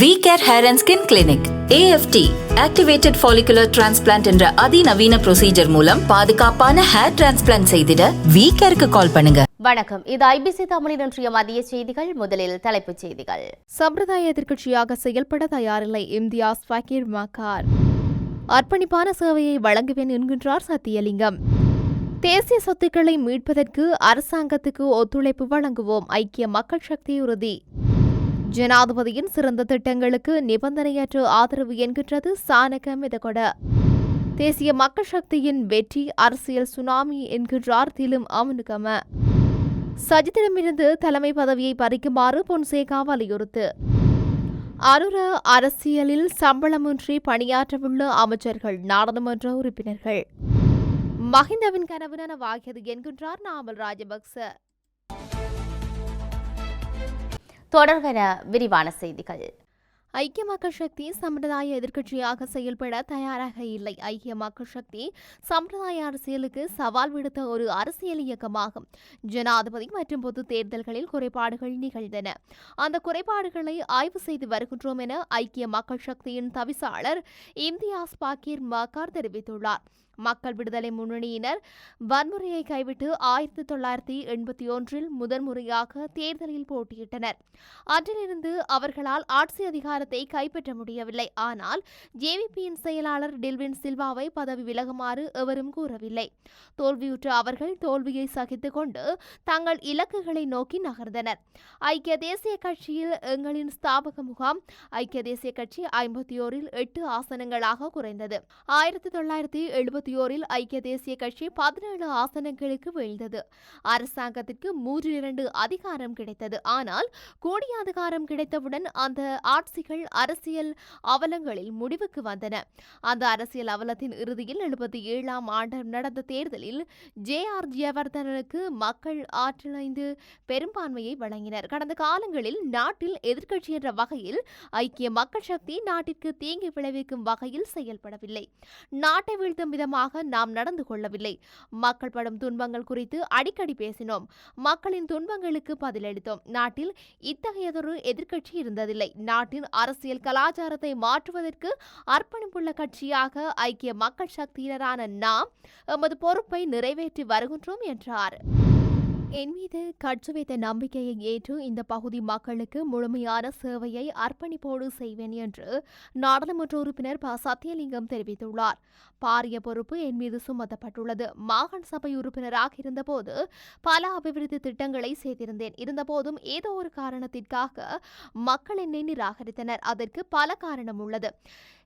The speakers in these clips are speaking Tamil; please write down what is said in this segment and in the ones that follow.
We care hair and skin clinic AFT activated follicular transplant என்ற அதிநவீன ப்ரொசீஜர் மூலம் பாதுகாப்பான ஹேர் டிரான்ஸ்பிளான்ட் செய்திட வி கேருக்கு கால் பண்ணுங்க. வணக்கம். இது ஐபிசி தமிழின் இன்றைய மதிய செய்திகள். முதலில் தலைப்புச் செய்திகள். சம்பிரதாய எதிர்க்கட்சியாக செயல்பட தயாரில்லை. இம்தியாஸ் ஃபக்கீர் மக்கார் அர்ப்பணிப்பான சேவையை வழங்குவேன் என்கின்றார் சத்தியலிங்கம். தேசிய சொத்துக்களை மீட்பதற்கு அரசாங்கத்துக்கு ஒத்துழைப்பு வழங்குவோம். ஐக்கிய மக்கள் சக்தி உறுதி. ஜனாதிபதியின் சிறந்த திட்டங்களுக்கு நிபந்தனையற்ற ஆதரவு என்கின்றது சாணக மிதகொட. தேசிய மக்கள் சக்தியின் வெற்றி அரசியல் சுனாமி என்கின்றார் திலும் அமனுகம. சஜித்திடமிருந்து தலைமை பதவியை பறிக்குமாறு பொன்சேகா வலியுறுத்து. அருர அரசியலில் சம்பளமின்றி பணியாற்றவுள்ள அமைச்சர்கள் நாடாளுமன்ற உறுப்பினர்கள். மஹிந்தவின் கனவு நனவாகியது என்கின்றார் நாமல் ராஜபக்ச. தொடர்கன விரிவான செய்திகள். ஐக்கிய மக்கள் சக்தி சம்பிரதாய எதிர்க்கட்சியாக செயல்பட தயாராக இல்லை. ஐக்கிய மக்கள் சக்தி சம்பிரதாய அரசியலுக்கு சவால் விடுத்த ஒரு அரசியல் இயக்கமாகும். ஜனாதிபதி மற்றும் பொது தேர்தல்களில் குறைபாடுகள் நிகழ்ந்தன. அந்த குறைபாடுகளை ஆய்வு செய்து வருகின்றோம் என ஐக்கிய மக்கள் சக்தியின் தவிசாளர் இம்தியாஸ் பாக்கீர் மக்கார் தெரிவித்துள்ளார். மக்கள் விடுதலை முன்னணியினர் வன்முறையை கைவிட்டு ஆயிரத்தி தொள்ளாயிரத்தி எண்பத்தி ஒன்றில் முதன்முறையாக தேர்தலில் போட்டியிட்டனர். அன்றிலிருந்து அவர்களால் ஆட்சி அதிகாரத்தை கைப்பற்ற முடியவில்லை. ஆனால் ஜேவிபியின் செயலாளர் டில்வின் சில்வாவை பதவி விலகுமாறு எவரும் கூறவில்லை. தோல்வியுற்ற அவர்கள் தோல்வியை சகித்துக் கொண்டு தங்கள் இலக்குகளை நோக்கி நகர்ந்தனர். ஐக்கிய தேசிய கட்சியில் எங்களின் ஸ்தாபக முகாம் ஐக்கிய தேசிய கட்சி ஐம்பத்தி ஓரில் எட்டு ஆசனங்களாக குறைந்தது. ஆயிரத்தி தொள்ளாயிரத்தி எழுபத்தி ஓரில் ஐக்கிய தேசிய கட்சி பதினேழு ஆசனங்களுக்கு வீழ்ந்தது. அரசாங்கத்திற்கு மூன்றில் இரண்டு அதிகாரம் கிடைத்தது. ஆனால் கோடி அதிகாரம் கிடைத்தவுடன் அந்த ஆட்சிகள் அரசியல் அவலங்களில் முடிவுக்கு வந்தன. அந்த அரசியல் அவலத்தின் இறுதியில் எழுபத்தி ஏழாம் ஆண்டு நடந்த தேர்தலில் ஜே. ஆர். ஜெயவர்தனனுக்கு மக்கள் ஆற்றிணைந்து பெரும்பான்மையை வழங்கினர். கடந்த காலங்களில் நாட்டில் எதிர்க்கட்சி என்ற வகையில் ஐக்கிய மக்கள் சக்தி நாட்டிற்கு தீங்கு விளைவிக்கும் வகையில் செயல்படவில்லை. நாட்டை வீழ்த்தும் விதமாக நாம் நடந்து கொள்ளவில்லை. மக்கள் படும் துன்பங்கள் குறித்து அடிக்கடி பேசினோம். மக்களின் துன்பங்களுக்கு பதிலளித்தோம். நாட்டில் இத்தகையதொரு எதிர்க்கட்சி இருந்ததில்லை. நாட்டின் அரசியல் கலாச்சாரத்தை மாற்றுவதற்கு அர்ப்பணிப்புள்ள கட்சியாக ஐக்கிய மக்கள் சக்தியினரான நாம் எமது பொறுப்பை நிறைவேற்றி வருகின்றோம் என்றார். என் மீது கட்சி வைத்த நம்பிக்கையை ஏற்று இந்த பகுதி மக்களுக்கு முழுமையான சேவையை அர்ப்பணிப்போடு செய்வேன் என்று நாடாளுமன்ற உறுப்பினர் ப. சத்தியலிங்கம் தெரிவித்துள்ளார். பாரிய பொறுப்பு என் மீது சுமத்தப்பட்டுள்ளது. மாகாண சபை உறுப்பினராக இருந்தபோது பல அபிவிருத்தி திட்டங்களை செய்திருந்தேன். இருந்தபோதும் ஏதோ ஒரு காரணத்திற்காக மக்கள் என்னை நிராகரித்தனர். அதற்கு பல காரணம் உள்ளது.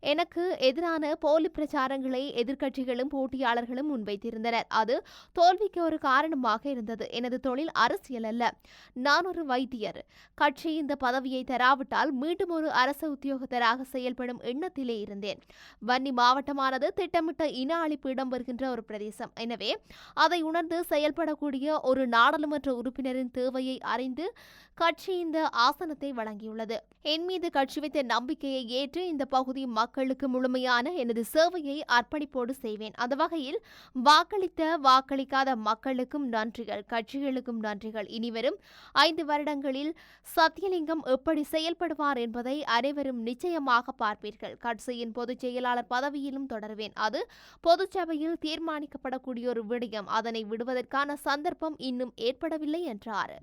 எனக்கு எதிரான போலி பிரச்சாரங்களை எதிர்க்கட்சிகளும் போட்டியாளர்களும் முன்வைத்திருந்தனர். அது தோல்விக்கு ஒரு காரணமாக இருந்தது. எனது தொழில் அரசியல் அல்ல. நான் ஒரு வைத்தியர். கட்சி இந்த பதவியை தராவிட்டால் மீண்டும் ஒரு அரசு உத்தியோகத்தராக செயல்படும் எண்ணத்திலே இருந்தேன். வன்னி மாவட்டமானது திட்டமிட்ட இன அழிப்பு இடம்பெறுகின்ற ஒரு பிரதேசம். எனவே அதை உணர்ந்து செயல்படக்கூடிய ஒரு நாடாளுமன்ற உறுப்பினரின் தேவையை அறிந்து கட்சி இந்த ஆசனத்தை வழங்கியுள்ளது. என் மீது கட்சி வைத்த நம்பிக்கையை ஏற்று இந்த பகுதி மக்களுக்கு முழுமையான எனது சேவையை அர்ப்பணிப்போடு செய்வேன். அந்த வகையில் வாக்களித்த வாக்களிக்காத மக்களுக்கும் நன்றிகள். கட்சியில் கட்சிகளுக்கும் நன்றிகள். இனிவரும் ஐந்து வருடங்களில் சத்தியலிங்கம் எப்படி செயல்படுவார் என்பதை அனைவரும் நிச்சயமாக பார்ப்பீர்கள். கட்சியின் பொதுச் செயலாளர் பதவியிலும் தொடர்வேன். அது பொதுச்சபையில் தீர்மானிக்கப்படக்கூடிய ஒரு விடயம். அதனை விடுவதற்கான சந்தர்ப்பம் இன்னும் ஏற்படவில்லை என்றார்.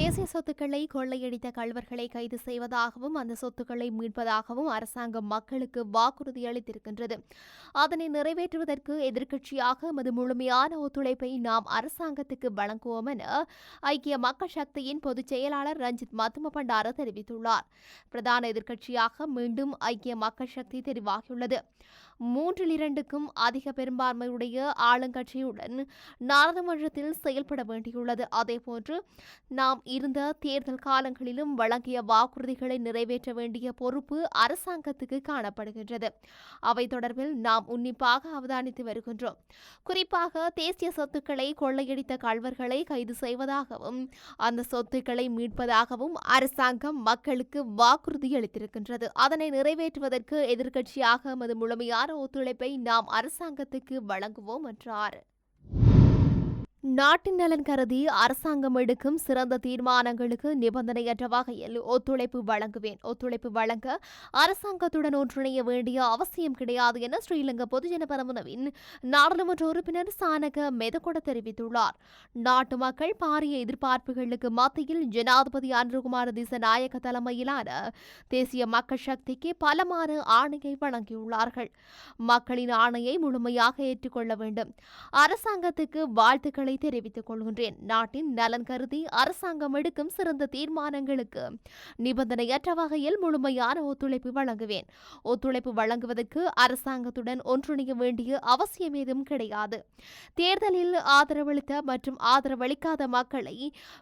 தேசிய சொத்துக்களை கொள்ளையடித்த கள்வர்களை கைது செய்வதாகவும் அந்த சொத்துக்களை மீட்பதாகவும் அரசாங்கம் மக்களுக்கு வாக்குறுதி அளித்திருக்கின்றது. அதனை நிறைவேற்றுவதற்கு எதிர்க்கட்சியாக எமது முழுமையான ஒத்துழைப்பை நாம் அரசாங்கத்துக்கு வழங்குவோம் என ஐக்கிய மக்கள் சக்தியின் பொதுச் செயலாளர் ரஞ்சித் மத்தும பண்டார தெரிவித்துள்ளார். பிரதான எதிர்க்கட்சியாக மீண்டும் ஐக்கிய மக்கள் சக்தி தெரிவாகியுள்ளது. மூன்றில் இரண்டுக்கும் அதிக பெரும்பான்மையுடைய ஆளுங்கட்சியுடன் நாடாளுமன்றத்தில் செயல்பட வேண்டியுள்ளது. அதேபோன்று நாம் இருந்த தேர்தல் காலங்களிலும் வழங்கிய வாக்குறுதிகளை நிறைவேற்ற வேண்டிய பொறுப்பு அரசாங்கத்துக்கு காணப்படுகின்றது. அவை தொடர்பில் நாம் உன்னிப்பாக அவதானித்து வருகின்றோம். குறிப்பாக தேசிய சொத்துக்களை கொள்ளையடித்த கல்வர்களை கைது செய்வதாகவும் அந்த சொத்துக்களை மீட்பதாகவும் அரசாங்கம் மக்களுக்கு வாக்குறுதி அளித்திருக்கின்றது. அதனை நிறைவேற்றுவதற்கு எதிர்க்கட்சியாக எமது முழுமையான ஒத்துழைப்பை நாம் அரசாங்கத்துக்கு வழங்குவோம் என்றார். நாட்டின் நலன் கருதி அரசாங்கம் எடுக்கும் சிறந்த தீர்மானங்களுக்கு நிபந்தனையற்ற வகையில் ஒத்துழைப்பு வழங்குவேன். ஒத்துழைப்பு வழங்க அரசாங்கத்துடன் ஒன்றிணைய வேண்டிய அவசியம் கிடையாது என ஸ்ரீலங்கா பொதுஜன பரமுனவின் நாடாளுமன்ற உறுப்பினர் சானக மெதகொட தெரிவித்துள்ளார். நாட்டு மக்கள் பாரிய எதிர்பார்ப்புகளுக்கு மத்தியில் ஜனாதிபதி அன்றுகுமார் திசநாயக தலைமையிலான தேசிய மக்கள் சக்திக்கு பலமான ஆணையை வழங்கியுள்ளார்கள். மக்களின் ஆணையை முழுமையாக ஏற்றுக்கொள்ள வேண்டும். அரசாங்கத்துக்கு வாழ்த்துக்களை வாழ்த்துக்களை தெரிவித்துக் கொள்கின்றேன். நாட்டின் நலன் கருதி அரசாங்கம் எடுக்கும் சிறந்த தீர்மானங்களுக்கு நிபந்தனையற்ற வகையில் முழுமையான ஒத்துழைப்பு வழங்குவேன். ஒத்துழைப்பு வழங்குவதற்கு அரசாங்கத்துடன் ஒன்றிணைய வேண்டிய அவசியம் ஏதும் கிடையாது. தேர்தலில் ஆதரவளித்த மற்றும் ஆதரவளிக்காத மக்களை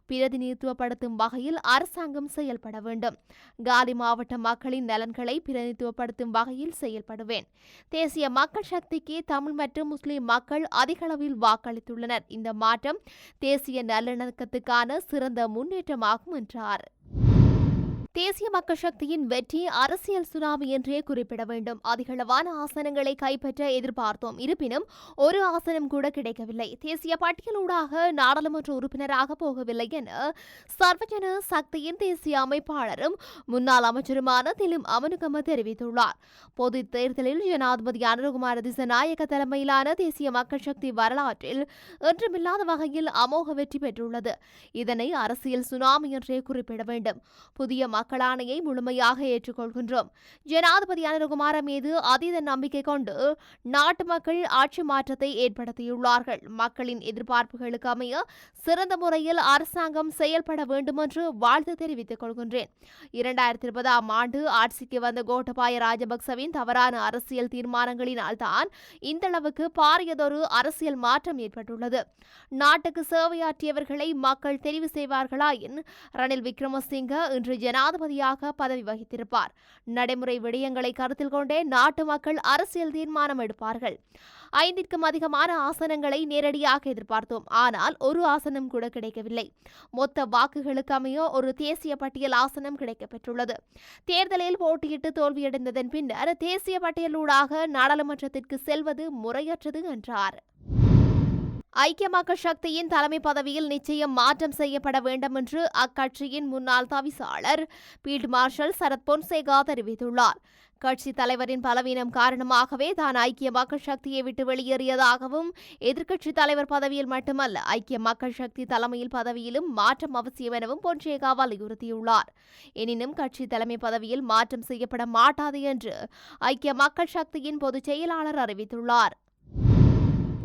பிரதிநிதித்துவப்படுத்தும் வகையில் அரசாங்கம் செயல்பட வேண்டும். காலி மாவட்ட மக்களின் நலன்களை பிரதிநிதித்துவப்படுத்தும் வகையில் செயல்படுவேன். தேசிய மக்கள் சக்திக்கு தமிழ் மற்றும் முஸ்லிம் மக்கள் அதிகளவில் வாக்களித்துள்ளனர். இந்த மாற்றம் தேசிய நல்லிணக்கத்துக்கான சிறந்த முன்னேற்றமாகும் என்றார். தேசிய மக்கள் சக்தியின் வெற்றி அரசியல் சுனாமி என்றே குறிப்பிட வேண்டும். அதிகளவான ஆசனங்களை கைப்பற்ற எதிர்பார்த்தோம். இருப்பினும் ஒரு ஆசனம் கூட கிடைக்கவில்லை. தேசிய பட்டியலூடாக நாடாளுமன்ற உறுப்பினராக போகவில்லை என சர்வஜன சக்தியின் தேசிய அமைப்பாளரும் முன்னாள் அமைச்சருமான திலும் அமனுகம தெரிவித்துள்ளார். பொது தேர்தலில் ஜனாதிபதி அனுகுமார திசநாயக தலைமையிலான தேசிய மக்கள் சக்தி வரலாற்றில் என்றுமில்லாத வகையில் அமோக வெற்றி பெற்றுள்ளது. இதனை அரசியல் சுனாமி என்றே குறிப்பிட வேண்டும். புதிய மக்களாணையை முழுமையாக ஏற்றுக்கொள்கின்றோம். ஜனாதிபதி அனுகுமார மீது அதீத நம்பிக்கை கொண்டு நாட்டு மக்கள் ஆட்சி மாற்றத்தை ஏற்படுத்தியுள்ளார்கள். மக்களின் எதிர்பார்ப்புகளுக்கு அமைய சிறந்த முறையில் அரசாங்கம் செயல்பட வேண்டும் என்று வாழ்த்து தெரிவித்துக் கொள்கின்றேன். இரண்டாயிரத்தி இருபதாம் ஆண்டு ஆட்சிக்கு வந்த கோட்டபாய ராஜபக்சவின் தவறான அரசியல் தீர்மானங்களினால் தான் இந்தளவுக்கு பாரியதொரு அரசியல் மாற்றம் ஏற்பட்டுள்ளது. நாட்டுக்கு சேவையாற்றியவர்களை மக்கள் தெரிவு செய்வார்களாயின் ரணில் விக்ரமசிங்க இன்று ஜனாதிபதி ஜனாதிபதியாக பதவி வகித்திருப்பார். நடைமுறை விடயங்களை கருத்தில் கொண்டே நாட்டு மக்கள் அரசியல் தீர்மானம் எடுப்பார்கள். ஐந்திற்கும் அதிகமான ஆசனங்களை நேரடியாக எதிர்பார்த்தோம். ஆனால் ஒரு ஆசனம் கூட கிடைக்கவில்லை. மொத்த வாக்குகளுக்கு அமைய ஒரு தேசிய பட்டியல் ஆசனம் கிடைக்கப்பெற்றுள்ளது. தேர்தலில் போட்டியிட்டு தோல்வியடைந்ததன் பின்னர் தேசிய பட்டியலூடாக நாடாளுமன்றத்திற்கு செல்வது முறையற்றது என்றார். ஐக்கிய மக்கள் சக்தியின் தலைமை பதவியில் நிச்சயம் மாற்றம் செய்யப்பட வேண்டும் என்று அக்கட்சியின் முன்னாள் தவிசாளர் பீல்ட் மார்ஷல் சரத் பொன்சேகா தெரிவித்துள்ளார். கட்சி தலைவரின் பலவீனம் காரணமாகவே தான் ஐக்கிய மக்கள் சக்தியை விட்டு வெளியேறியதாகவும் எதிர்க்கட்சி தலைவர் பதவியில் மட்டுமல்ல ஐக்கிய மக்கள் சக்தி தலைமையில் பதவியிலும் மாற்றம் அவசியம் எனவும் பொன்சேகா வலியுறுத்தியுள்ளார். எனினும் கட்சி தலைமை பதவியில் மாற்றம் செய்யப்பட மாட்டாது என்று ஐக்கிய மக்கள் சக்தியின் பொதுச் செயலாளர் அறிவித்துள்ளார்.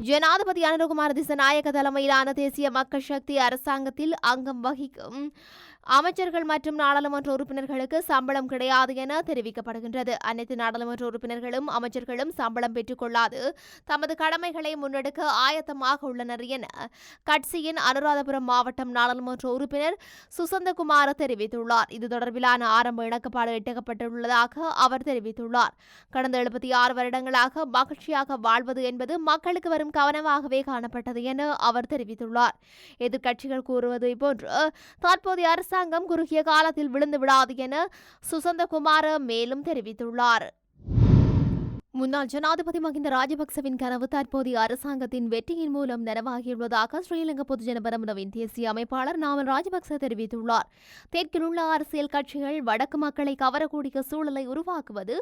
ஜனாதிபதி அனுகுமார திசநாயக தலைமையிலான தேசிய மக்கள் சக்தி அரசாங்கத்தில் அங்கம் வகிக்கும் அமைச்சர்கள் மற்றும் நாடாளுமன்ற உறுப்பினர்களுக்கு சம்பளம் கிடையாது என தெரிவிக்கப்படுகின்றது. அனைத்து நாடாளுமன்ற உறுப்பினர்களும் அமைச்சர்களும் சம்பளம் பெற்றுக்கொள்ளாது தமது கடமைகளை முன்னெடுக்க ஆயத்தமாக உள்ளனர் என கட்சியின் அனுராதபுரம் மாவட்டம் நாடாளுமன்ற உறுப்பினர் சுசந்தகுமார் தெரிவித்துள்ளார். இது தொடர்பிலான ஆரம்ப இணக்கப்பாடு எட்டப்பட்டுள்ளதாக அவர் தெரிவித்துள்ளார். கடந்த எழுபத்தி ஆறு வருடங்களாக மகிழ்ச்சியாக வாழ்வது என்பது மக்களுக்கு வரும் கவனமாகவே காணப்பட்டது என அவர் தெரிவித்துள்ளார். எதிர்க்கட்சிகள் கூறுவது போன்று தற்போதைய அரசு அரசாங்கம் குறுகிய காலத்தில் விழுந்து விடாது என சுசந்தகுமார மேலும் தெரிவித்துள்ளார். முன்னாள் ஜனாதிபதி மஹிந்த ராஜபக்சவின் கனவு தற்போதைய அரசாங்கத்தின் வெற்றியின் மூலம் நனவாகியுள்ளதாக ஸ்ரீலங்கா பொதுஜன பரமுனவின் தேசிய அமைப்பாளர் நாமல் ராஜபக்ச தெரிவித்துள்ளார். தெற்கில் உள்ள அரசியல் கட்சிகள் வடக்கு மக்களை கவரக்கூடிய சூழலை உருவாக்குவது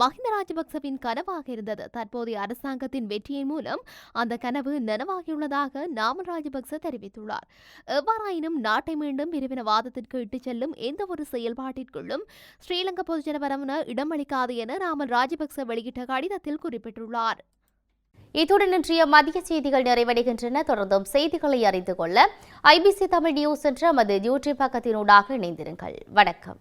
மஹிந்த ராஜபக்சவின் கனவாக இருந்தது. தற்போதைய அரசாங்கத்தின் வெற்றியின் மூலம் அந்த கனவு நனவாகியுள்ளதாக நாமல் ராஜபக்ச தெரிவித்துள்ளார். எவ்வாறாயினும் நாட்டை மீண்டும் பிரிவினவாதத்திற்கு இட்டுச் செல்லும் எந்த ஒரு செயல்பாட்டிற்குள்ளும் ஸ்ரீலங்கா பொதுஜன பரமுன இடமளிக்காது என நாமல் ராஜபக்ச வெளியிட்ட கடிதத்தில் குறிப்பிட்டுள்ளார். இத்துடன் இன்றைய மதிய செய்திகள் நிறைவடைகின்றன. தொடர்ந்தும் செய்திகளை அறிந்து கொள்ள ஐபிசி தமிழ் நியூஸ் என்ற நமது யூடியூப் பக்கத்தினூடாக இணைந்திருங்கள். வணக்கம்.